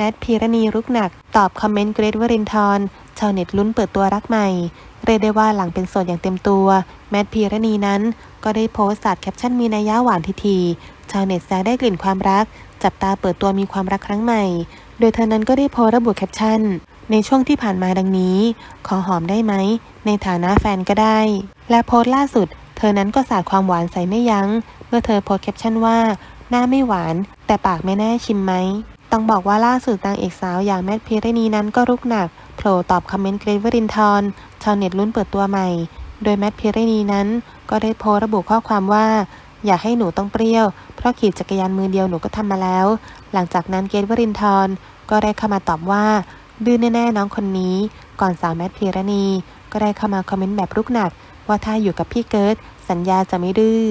แมทพีรณีรุกหนัก ตอบคอมเมนต์เกรทวรินทร์ชาวเน็ตลุ้นเปิดตัวรักใหม่ เรียกได้ว่าหลังเป็นโสดอย่างเต็มตัว แมทพีรณีนั้น ก็ได้โพสต์สาดแคปชั่นมีนัยยะหวานทีทีชาวเน็ตแซวได้กลิ่นความรัก จับตาเปิดตัวมีความรักครั้งใหม่ โดยเธอนั้นก็ได้โพสต์ระบุแคปชั่น ในช่วงที่ผ่านมาดังนี้ ขอหอมได้ไหม ในฐานะแฟนก็ได้ และโพสต์ล่าสุด เธอนั้นก็สาดความหวานใส่ไม่ยัง้ง เมื่อเธอโพสต์แคปชั่นว่า หน้าไม่หวาน แต่ปากไม่แน่ชิมไหม ต้องบอกว่าล่าสุดนางเอกสาวอย่างแมทพีรณีนั้นก็รุกหนักโผล่ตอบคอมเมนต์เกรทวรินทร์ชาวเน็ตลุ้นเปิดตัวใหม่ โดยแมทพีรณีนั้น ก็ได้โพสระบุข้อความว่า อย่าให้หนูต้องเปรี้ยว เพราะขี่จักรยานมือเดียวหนูก็ทำมาแล้ว หลังจากนั้นเกรทวรินทร์ก็ได้เข้ามาตอบว่า ดื้อแน่ๆน้องคนนี้ ก่อนสาวแมทพีรณี ก็ได้เข้ามาคอมเมนต์แบบรุกหนัก ว่าถ้าอยู่กับพี่เกิร์ตสัญญาจะไม่ดื้อ